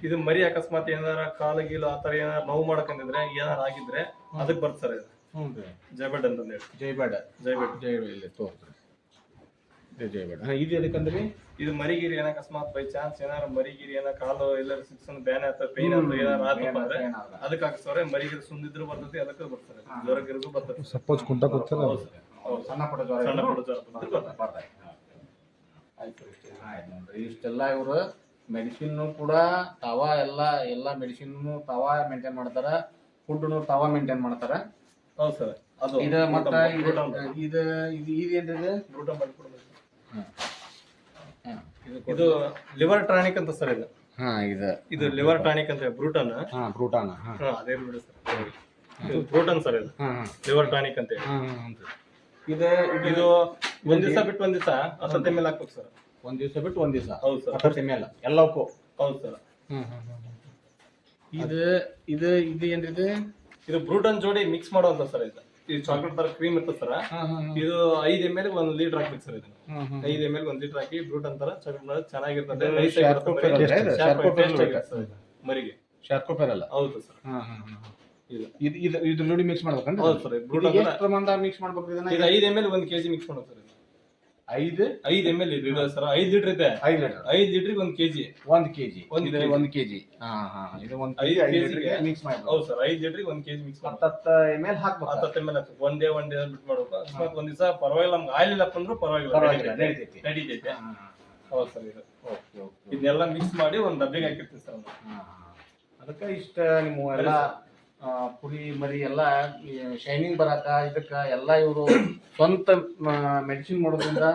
ಇದು ಮರಿ ಅಕಸ್ಮಾತ್ ಏನಾರ ಕಾಲು ಗೀಲು ಆತರ ಏನಾರ ನೋವು ಮಾಡ್ಕೊಂಡಿದ್ರೆ ಏನಾರ ಆಗಿದ್ರೆ ಅದಕ್ಕೆ ಬರ್ತಾರೆ ಇದು. ಹ್ಞೂ ರೀ ಜೈಬಡ್ ಜೈಬೇಡ ಜೈಬಡ್ ಜೈಬೇಡ ಇಲ್ಲಿ ತೋರ್ಸ್ರಿ. ಇದು ಜೈಬೇಡ ಹಾಂ ಇದು ಎದಕ್ಕಂದ್ರಿ? ಇದು ಮರಿಗಿರಿ ಏನ ಅಕಸ್ಮಾತ್ ಬೈ ಚಾನ್ಸ್ ಏನಾರ ಮರಿಗಿರಿ ಏನ ಕಾಲು ಎಲ್ಲಾರ ಸಿಕ್ಸನ್ ಬ್ಯಾನ್ ಆತ ಪೈನ್ ಆತ ಏನಾರ ಆತಪ್ಪ ಅಂದ್ರೆ ಅದಕ್ಕೆ ಹಾಕಿಸ್ತಾರೆ ಮರಿಗಿರಿ ಸುಂದಿದ್ರು ಬರ್ತೈತಿ ಅದಕ್ಕೆ ಬರ್ತಾರೆ ಜ್ವರ ಗಿರಗೂ ಬರ್ತೈತಿ ಸಪೋಸ್ ಕುಂಟ ಕೂತಾರ ಹೌದು ಸಣ್ಣ ಪುಟ್ಟ ಜ್ವರ ಸಣ್ಣ ಪುಟ್ಟ ಜ್ವರ ಬರ್ತಾರೆ. ಆಯ್ತು ಆಯ್ತು ನೋಡ್ರಿ ಇಷ್ಟೆಲ್ಲ ಇವರು ಮೆಡಿಸಿನ್ ಕೂಡ ತಾವ ಎಲ್ಲ ಎಲ್ಲ ಮೆಡಿಸಿನ್ ತಾವ ಮೇಂಟೈನ್ ಮಾಡ್ತಾರ ಫುಡ್ನು ತಾವ ಮೇಂಟೈನ್ ಮಾಡ್ತಾರ. ಹೌದು ಸರ್ ಅದು ಇದು ಮತ್ತ ಇದು ಇದು ಇದು ಇದೇನ್ರಿ ಮಾಡ್ಕೊಡ್ಬೇಕು. ಇದು ಲಿವರ್ ಟಾನಿಕ್ ಅಂತ ಸರ್ ಇದು. ಹಾ ಇದು. ಇದು ಲಿವರ್ ಟಾನಿಕ್ ಅಂತ ಬ್ರೂಟನ್ ಹಾ ಬ್ರೂಟನ್ ಹಾ. ಅದೇ ಬಿಡಿ ಸರ್ ಇದು ಬ್ರೂಟನ್ ಸರ್ ಇದು. ಲಿವರ್ ಟಾನಿಕ್ ಅಂತ ಹೇಳಿ. ಇದು ಇದು ಒಂದ್ ದಿವಸ ಬಿಟ್ಟು ಒಂದ್ ದಿವಸ ಹತ್ತತ್ತೆ ಮೇಲೆ ಹಾಕ್ಬೇಕು ಸರ್ ಒಂದ್ ದಿವಸ ಬಿಟ್ಟು ಒಂದ್ ದಿವಸ. ಹೌದು ಸರ್. ಮೇಲೆ. ಎಲ್ಲಕ್ಕೂ. ಹೌದು ಸರ್. ಇದು ಇದು ಇದು ಏನ್ರಿ ಇದು? ಇದು ಬ್ರೂಟನ್ ಜೋಡಿ ಮಿಕ್ಸ್ ಮಾಡುವಂತ ಸರ್ ಇದು. ಇದು ಚಾಕ್ಲೇಟ್ ತರ ಕ್ರೀಮ್ ಇರ್ತದೆ ಸರ್. ಇದು ಐದ್ ಎಂ ಎಲ್ ಒಂದ್ ಲೀಟರ್ ಹಾಕ್ಬೇಕು ಸರ್ ಇದನ್ನ. ಐದ್ ಎಂ ಎಲ್ ಒಂದ್ ಲೀಟರ್ ಹಾಕಿ ಬ್ರೂಟನ್ ತರ ಚಾಕ್ಲೇಟ್ ಮಾಡೋದು ಚೆನ್ನಾಗಿರ್ತದೆ. ಮರಿಗೆ. ಶಾರ್ಕೋಪೇರ್ ಅಲ್ಲ ಹೌದು ಸರ್. ಇದು. ಇದು ಇದು ಇದು ನೋಡಿ ಮಿಕ್ಸ್ ಮಾಡ್ಬೇಕಂದ್ರೆ ಹೌದು ಸರ್ ಬ್ರೂಟನ್ ಎಷ್ಟು ಪ್ರಮಾಣದಾಗ ಮಿಕ್ಸ್ ಮಾಡ್ಬೇಕು ಇದನ್ನ? ಇದು ಐದ್ ಎಂ ಎಲ್ ಒಂದ್ ಕೆಜಿ ಮಿಕ್ಸ್ ಮಾಡೋದು ಸರ್. ಐದು? ಐದು ಎಂ ಎಲ್ ಇದೆ ಸರ್ ಐದ್ ಲೀಟರ್ ಇದೆ. ಐದು ಲೀಟರ್. ಐದು ಲೀಟರ್ ಒಂದ್ ಕೆಜಿ. ಒಂದ್ ಕೆಜಿ. ಒಂದ್ ಇದು. ಒಂದ್ ಕೆಜಿ. ಹಾ ಹಾ ಇದು ಒಂದ್ ಐದು ಐದು ಲೀಟರ್ಗೆ ಮಿಕ್ಸ್ ಮಾಡ್ಬೇಕು ಹೌದು ಸರ್ ಐದ್ ಲೀಟರ್ ಒಂದ್ ಕೆಜಿ ಮಿಕ್ಸ್ ಮಾಡೋದು ಹತ್ತತ್ತ ಎಂ ಎಲ್ ಹಾಕ್ಬೇಕು ಹತ್ತತ್ತು M L one day one day ಬಿಟ್ಟು ಮಾಡ್ಬೇಕು. ಅಕಸ್ಮಾತ್ ಒಂದ್ ದಿವಸ ಪರವಾಗಿಲ್ಲ ನಮ್ಗೆ ಆಯಿಲ್ ಇಲ್ಲಪ್ಪ ಅಂದ್ರೂ ಪರವಾಗಿಲ್ಲ. ಪರವಾಗಿಲ್ಲ ನಡೀತೈತೆ. ನಡೀತೈತಿ. ಹೌದು ಸರ್ ಇದು. ಓಕೆ ಓಕೆ ಇದನ್ನೆಲ್ಲ ಮಿಕ್ಸ್ ಮಾಡಿ ಒಂದ್ ಡಬ್ಬಿಗೆ ಹಾಕಿರ್ತೀವಿ ಸರ್. ಅದಕ್ಕೆ ಇಷ್ಟ ನಿಮ್ಮ ಎಲ್ಲ ಪುರಿ ಮರಿ ಎಲ್ಲ ಶೈನಿಂಗ್ ಬರಾಕ ಇದಕ್ಕ ಎಲ್ಲ ಇವರು ಸ್ವಂತ ಮೆಡಿಸಿನ್ ಮಾಡೋದ್ರಿಂದ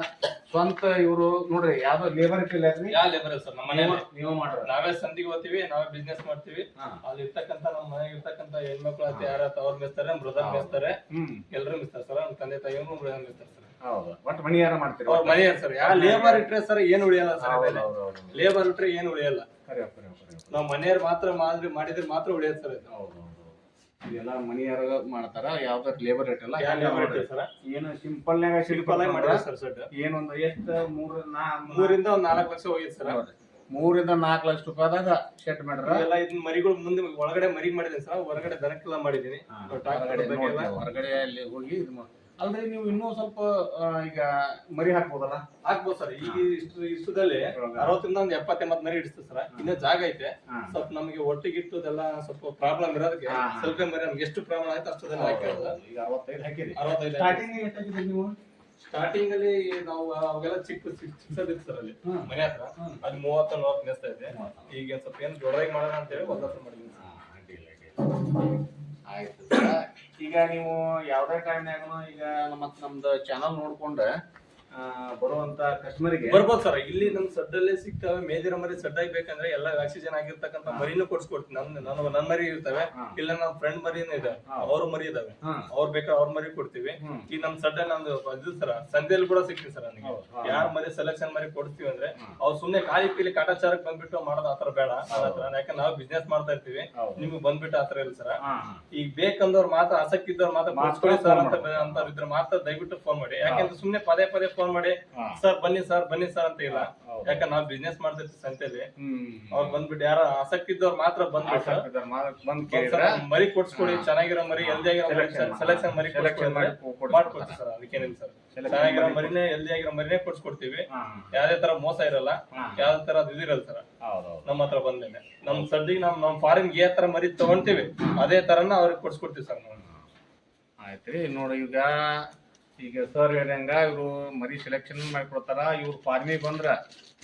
ಸ್ವಂತ ಇವರು ನೋಡ್ರಿ ಯಾವ ಲೇಬರ್ ಇಲ್ಲ ಯಾವ ಲೇಬರ್ ಸರ್ ನಮ್ಮ ಮನೆ ನೀವು ಮಾಡ್ರಿ. ನಾವೇ ಸಂದಿಗೆ ಹೋಗ್ತೀವಿ ನಾವೇ ಬಿಸ್ನೆಸ್ ಮಾಡ್ತೀವಿ. ಅಲ್ಲಿ ಇರ್ತಕ್ಕಂತ ನಮ್ಮ ಮನೆಗೆ ಇರ್ತಕ್ಕಂತ ಹೆಣ್ಮಕ್ಳು ಅಂತ ಯಾರ ತವರ್ ಮೇಸ್ತಾರೆ ಬ್ರದರ್ ಮೇಸ್ತಾರೆ ಎಲ್ಲರೂ ಮಿಸ್ತಾರೆ ಸರ್ ನಮ್ಮ ತಂದೆ ತಾಯಿಯವರು ಬ್ರದರ್ ಮೇಸ್ತಾರೆ ಸರ್. ಹೌದು. ಒಟ್ಟು ಮನಿಯಾರ ಮಾಡ್ತೀರಿ ಅವ್ರ ಮನಿಯಾರ ಸರ್ ಯಾ ಲೇಬರ್ ಇಟ್ರೆ ಸರ್ ಏನು ಉಳಿಯಲ್ಲ ಸರ್. ಲೇಬರ್ ಇಟ್ರೆ ಏನು ಉಳಿಯಲ್ಲ? ಕರೆ, ಕರೆ, ಕರೆ. ನಾವು ಮನೆಯವ್ರು ಮಾತ್ರ ಮಾಡಿದ್ರೆ ಮಾಡಿದ್ರೆ ಮಾತ್ರ ಉಳಿಯೋದು ಸರ್ ಹೌದು, ಹೌದು. ಮನಿ ಯಾರಾಗ ಮಾಡ್ತಾರ ಯಾವ್ದಾರ ಲೇಬರ್ ರೇಟ್ ಎಲ್ಲ ಸರ್? ಏನು ಸಿಂಪಲ್ ನಾಗ ಸಿಂಪಲ್ ಆಗಿ ಮಾಡಿದ್ರೆ ಸರ್ ಸೆಟ್. ಏನೊಂದು ಎಷ್ಟು ಮೂರ್ ನಾ ಮೂರಿಂದ ಒಂದ್ ನಾಲ್ಕು ಲಕ್ಷ ಹೋಗಿತ್ತು ಸರ್. ಮೂರಿಂದ ನಾಲ್ಕು ಲಕ್ಷ ರೂಪಾಯಿದಾಗ ಸೆಟ್ ಮಾಡ್ರ. ಎಲ್ಲ ಇದನ್ನ ಮರಿಗಳು ಮುಂದೆ ಒಳಗಡೆ ಮರಿ ಮಾಡಿದೀನಿ ಸರ್. ಹೊರಗಡೆ ದನಕ್ಕೆಲ್ಲ ಮಾಡಿದ್ದೀನಿ. ಹೊರಗಡೆ ಹೊರಗಡೆ ಅಲ್ಲಿ ಹೋಗಿ ಇದು ಮಾಡ್- ಅಲ್ರಿ ನೀವು ಇನ್ನೂ ಸ್ವಲ್ಪ ಆ, ಈಗ ಮರಿ ಹಾಕ್ಬೋದಲ್ಲ? ಹಾಕ್ಬೋದು ಸರ್. ಈಗ ಇಷ್ಟು ಇಷ್ಟದಲ್ಲಿ ಅರವತ್ತರಿಂದ ಒಂದು ಎಪ್ಪತ್ತ ಎಂಬತ್ತು ಮರಿ ಇಡಿಸ್ತದೆ ಸರ್. ಇನ್ನೂ ಜಾಗ ಐತೆ. ಹಾ. ಸ್ವಲ್ಪ ನಮಗೆ ಒಟ್ಟಿಗೆ ಅದೆಲ್ಲ ಸ್ವಲ್ಪ ಪ್ರಾಬ್ಲಮ್ ಇರೋದಕ್ಕೆ ಹಾ. ಸ್ವಲ್ಪ ಮರಿ ನಮ್ಗೆ ಎಷ್ಟು ಪ್ರಾಬ್ಲಮ್ ಆಯ್ತು ಅಷ್ಟೊಂದೆಲ್ಲ ಹಾಕಿರೋದು ಈಗ ಅರವತ್ತೈದು ಹಾಕಿರಿ. ಅರವತ್ತೈದು ಸ್ಟಾರ್ಟಿಂಗ್ ನೀವು? ಸ್ಟಾರ್ಟಿಂಗ್ ಅಲ್ಲಿ ನಾವು ಅವಾಗೆಲ್ಲ ಚಿಕ್ಕ ಚಿಕ್ಕದಿತ್ತು ಸರ್ ಅಲ್ಲಿ ಹ್ಮ್. ಮನೆ ಹತ್ರ. ಅಲ್ಲಿ ಮೂವತ್ತ ನಲವತ್ತು ನೆಸ್ತಾ ಇದೆ ಈಗ ಸ್ವಲ್ಪ ಏನು ದೊಡ್ಡದಾಗಿ ಮಾಡೋಣ ಅಂತ ಹೇಳಿ ಒಂದ್ ಹತ್ರ ಮಾಡಿದ್ವಿ. ಆಯ್ತು ಸರ್. ಈಗ ನೀವು ಯಾವ್ದೇ ಟೈಮ್ನಾಗ ಈಗ ನಮ್ಮ ನಮ್ದು ಚಾನಲ್ ನೋಡ್ಕೊಂಡ ಆ, ಬರುವಂತ ಕಸ್ಟಮರ್ಗೆ ಬರ್ಬೋದು ಸರ್. ಇಲ್ಲಿ ನಮ್ ಸಡ್ಡಲ್ಲೇ ಸಿಗ್ತವೆ. ಮೇದಿರ ಮರಿ ಸಡ್ಡಾಗಿ ಬೇಕಂದ್ರೆ ಎಲ್ಲ ಆಕ್ಸಿಜನ್ ಆಗಿರ್ತಕ್ಕಂತ ಮರಿನೂ ಕೊಡ್ಸ್ಕೊಡ್ತೀನಿ. ನನ್ ನನ್ನ ನನ್ ಮರಿ ಇರ್ತವೆ. ಇಲ್ಲ ನಮ್ ಫ್ರೆಂಡ್ ಮರಿನೂ ಇದೆ. ಅವ್ರ ಮರಿ ಇದಾವೆ. ಅವ್ರ ಬೇಕಾದ್ರೆ ಅವ್ರ ಮರಿ ಕೊಡ್ತೀವಿ. ಈ ನಮ್ ಸಡ್ಡ ನಂದು ಇದು ಸರ್ ಸಂಜೆಯಲ್ಲಿ ಕೂಡ ಸಿಗ್ತೀವಿ ಸರ್ ನನಗೆ. ಯಾರ ಮರಿ ಸೆಲೆಕ್ಷನ್ ಮರಿ ಕೊಡ್ತೀವಿ ಅಂದ್ರೆ. ಅವ್ರು ಸುಮ್ನೆ ಖಾಲಿ ಪೀಲಿ ಕಾಟಾಚಾರಕ್ಕೆ ಬಂದ್ಬಿಟ್ಟು ಮಾಡೋದು ಆತರ ಬೇಡ. ಆತರ ಯಾಕಂದ್ರೆ ನಾವು ಬಿಸ್ನೆಸ್ ಮಾಡ್ತಾ ಇರ್ತೀವಿ. ನಿಮ್ಗೆ ಬಂದ್ಬಿಟ್ಟು ಆತರ ಇಲ್ಲ ಸರ್. ಈಗ ಬೇಕಂದವ್ರು ಮಾತ್ರ ಆಸಕ್ತಿ ಇದ್ದವ್ರು ಮಾತ್ರ ಕೊಡ್ಸ್ಕೊಳ್ಳಿ ಸರ್ ಅಂತ ಅಂತ ಇದ್ರೆ ಮಾತ್ರ ದಯವಿಟ್ಟು ಫೋನ್ ಮಾಡಿ. ಯಾಕಂದ್ರೆ ಸುಮ್ನೆ ಪದೇ ಪದೇ ಫೋನ್ ಮಾಡಿ ಸರ್ ಬನ್ನಿ ಸರ್ ಬನ್ನಿ ಸರ್ ಅಂತ ಇಲ್ಲ. ಯಾಕಂದ್ರೆ ನಾವು ಬಿಸ್ನೆಸ್ ಮಾಡ್ತಿರ್ತೀವಿ ಸಂತೆಲಿ. ಅವ್ರು ಬಂದ್ಬಿಟ್ಟು ಯಾರ ಆಸಕ್ತಿ ಇದ್ದವ್ರು ಮಾತ್ರ ಬಂದ್ಬಿಟ್ಟು ಮರಿ ಕೊಡ್ಸ್ಕೊಡಿ ಚೆನ್ನಾಗಿರೋ ಮರಿ ಎಲ್ದಿ ಆಗಿರೋ ಮರಿ ಸೆಲೆಕ್ಷನ್ ಮರಿ ಮಾಡ್ಕೊಡ್ತೀವಿ ಸರ್ ಅದಕ್ಕೇನಿಲ್ಲ ಸರ್. ಚೆನ್ನಾಗಿರೋ ಮರಿನೇ ಎಲ್ದಿ ಆಗಿರೋ ಮರಿನೇ ಕೊಡ್ಸ್ಕೊಡ್ತೀವಿ. ಯಾವ್ದೇ ತರ ಮೋಸ ಇರಲ್ಲ. ಯಾವ್ದೇ ತರ ಇದು ಇರಲ್ಲ ಸರ್. ನಮ್ಮ ಹತ್ರ ಬಂದ್ಮೇಲೆ. ನಮ್ ಸದ್ದಿಗೆ ನಮ್ ನಮ್ ಫಾರಿನ್ಗೆ ತರ ಮರಿ ತಗೊಂತೀವಿ ಅದೇ ತರನ ಅವ್ರಿಗೆ ಕೊಡ್ಸ್ಕೊಡ್ತೀವಿ ಸರ್ ನಾವು. ಆಯ್ತ್ರಿ ನೋಡಿ ಈಗ ಈಗ ಸರ್ ಹೇಳ್ದಂಗ ಇವರು ಮರಿ ಸೆಲೆಕ್ಷನ್ ಮಾಡಿಕೊಡ್ತಾರ. ಇವ್ರು ಫಾರ್ಮಿ ಬಂದ್ರ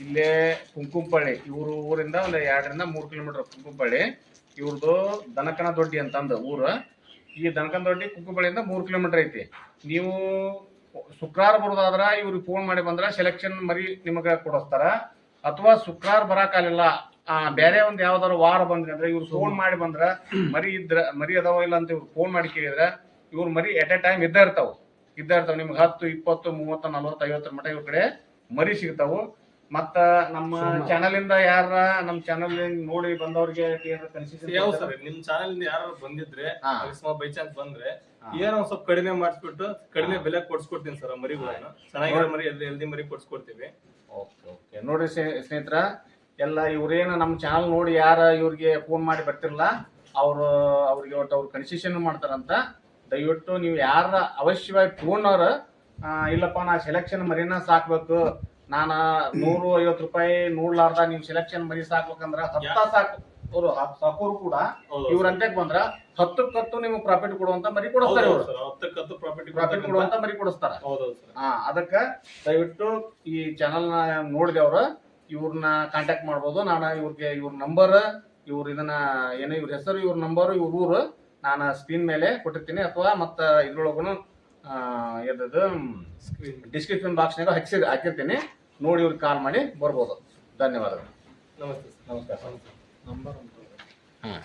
ಇಲ್ಲೇ ಕುಂಕುಂಪಳ್ಳಿ, ಇವ್ರ ಊರಿಂದ ಒಂದು ಎರಡರಿಂದ ಮೂರು ಕಿಲೋಮೀಟರ್ ಕುಂಕುಂಪಳ್ಳಿ ಇವ್ರದ್ದು ದನಕನ ದೊಡ್ಡಿ ಅಂತಂದು ಊರು. ಈ ದನಕನ ದೊಡ್ಡಿ ಕುಂಕುಂಪಳ್ಳಿಯಿಂದ ಮೂರು ಕಿಲೋಮೀಟರ್ ಐತಿ. ನೀವು ಶುಕ್ರವಾರ ಬರೋದಾದ್ರ ಇವ್ರಿಗೆ ಫೋನ್ ಮಾಡಿ ಬಂದ್ರ ಸೆಲೆಕ್ಷನ್ ಮರಿ ನಿಮಗೆ ಕೊಡಿಸ್ತಾರ. ಅಥವಾ ಶುಕ್ರವಾರ ಬರಕಾಲಿಲ್ಲ ಆ ಬೇರೆ ಒಂದು ಯಾವ್ದಾರು ವಾರ ಬಂದ್ರಿ ಅಂದ್ರೆ ಇವ್ರು ಫೋನ್ ಮಾಡಿ ಬಂದ್ರ ಮರಿ ಇದ್ರ ಮರಿ ಅದಾವ ಇಲ್ಲ ಅಂತ ಇವ್ರು ಫೋನ್ ಮಾಡಿ ಕೇಳಿದ್ರ ಇವ್ರ ಮರಿ ಎಟ್ ಎ ಟೈಮ್ ಇದ್ದ ಇರ್ತಾವ. ಇದ್ದ ಇರ್ತಾವ ನಿಮ್ಗೆ ಹತ್ತು ಇಪ್ಪತ್ತು ಮೂವತ್ತು ನಲ್ವತ್ತು ಐವತ್ತರ ಮಟ ಇವ್ರ ಕಡೆ ಮರಿ ಸಿಗ್ತಾವು. ಮತ್ತ ನಮ್ಮ ಚಾನಲ್ ಇಂದ ಯಾರ ನಮ್ಮ ಚಾನಲ್ ನೋಡಿ ಬಂದವ್ರಿಗೆ ಯಾವ? ಸರ್? ನಿಮ್ ಚಾನಲ್ ಇಂದ ಯಾರು ಬಂದಿದ್ರೆ. ಅಕಸ್ಮಾತ್ ಬೈ ಚಾನ್ಸ್ ಬಂದ್ರೆ. ಏನೋ ಒಂದ್ ಸ್ವಲ್ಪ ಕಡಿಮೆ ಮಾಡಿಸ್ಬಿಟ್ಟು ಕಡಿಮೆ ಬೆಲೆ ಕೊಡ್ಸ್ಕೊಡ್ತೀನಿ ಸರ್ ಮರಿಗಳನ್ನ. ಚೆನ್ನಾಗಿರೋ ಮರಿ ಎಲ್ದಿ ಎಲ್ದಿ ಮರಿ ಕೊಡ್ಸ್ಕೊಡ್ತೀವಿ. Okay okay. ನೋಡಿ ಸ್ನೇ- ಸ್ನೇಹಿತರ ಎಲ್ಲ ಇವ್ರೇನು ನಮ್ಮ ಚಾನಲ್ ನೋಡಿ ಯಾರ ಇವ್ರಿಗೆ ಫೋನ್ ಮಾಡಿ ಬರ್ತಿರಲ್ಲ ಅವರು ಅವ್ರಿಗೆ ಒಟ್ಟು ಅವ್ರು ಕನ್ಸೆಷನ್ ಮಾಡ್ತಾರಂತ. ದಯವಿಟ್ಟು ನೀವು ಯಾರ ಅವಶ್ಯವಾಗಿ ಫೋನವ್ರ ಇಲ್ಲಪ್ಪ ನಾ ಸೆಲೆಕ್ಷನ್ ಮರಿನ ಸಾಕ್ಬೇಕು. ನಾನು ನೂರು ಐವತ್ತು ರೂಪಾಯಿ ನೋಡ್ಲಾರ್ದ ನೀವು ಸೆಲೆಕ್ಷನ್ ಮರಿ ಸಾಕ್ಬೇಕಂದ್ರ ಹತ್ತ ಸಾಕು. ಅವರು ಸಾಕೋರು ಕೂಡ ಇವ್ರ ಅಂತ ಬಂದ್ರ ಹತ್ತಕ್ಕೆ ಹತ್ತು ನಿಮ್ಗೆ ಪ್ರಾಫಿಟ್ ಕೊಡುವಂತ ಮರಿ ಕೊಡಿಸ್ತಾರೆ ಇವರು ಸರ್. ಹತ್ತಕ್ಕೆ ಹತ್ತು ಪ್ರಾಫಿಟ್ ಪ್ರಾಫಿಟ್ ಕೊಡುವಂತ ಮರಿ ಕೊಡಿಸ್ತಾರ. ಹಾ ಅದಕ್ಕ ದಯವಿಟ್ಟು ಈ ಚಾನಲ್ನ ನೋಡಿದವ್ರ ಇವ್ರನ್ನ ಕಾಂಟ್ಯಾಕ್ಟ್ ಮಾಡ್ಬೋದು. ನಾನು ಇವ್ರಿಗೆ ಇವ್ರ ನಂಬರ್ ಇವ್ರ ಇದನ್ನ ಏನೋ ಇವ್ರ ಹೆಸರು ಇವ್ರ ನಂಬರ್ ಇವ್ರ ಊರು. ನಾನು ಸ್ಕ್ರೀನ್ ಮೇಲೆ ಕೊಟ್ಟಿರ್ತೀನಿ ಅಥವಾ ಮತ್ತೆ ಇದ್ರೊಳಗೂ ಎದ್ದು ಸ್ಕ್ರೀನ್ ಡಿಸ್ಕ್ರಿಪ್ಷನ್ ಬಾಕ್ಸ್ನಾಗ ಹಚ್ಚಿ ಹಾಕಿರ್ತೀನಿ. ನೋಡಿ ಇವ್ರಿಗೆ ಕಾಲ್ ಮಾಡಿ ಬರ್ಬೋದು. ಧನ್ಯವಾದಗಳು. ನಮಸ್ತೆ ನಮಸ್ಕಾರ. ಹಾಂ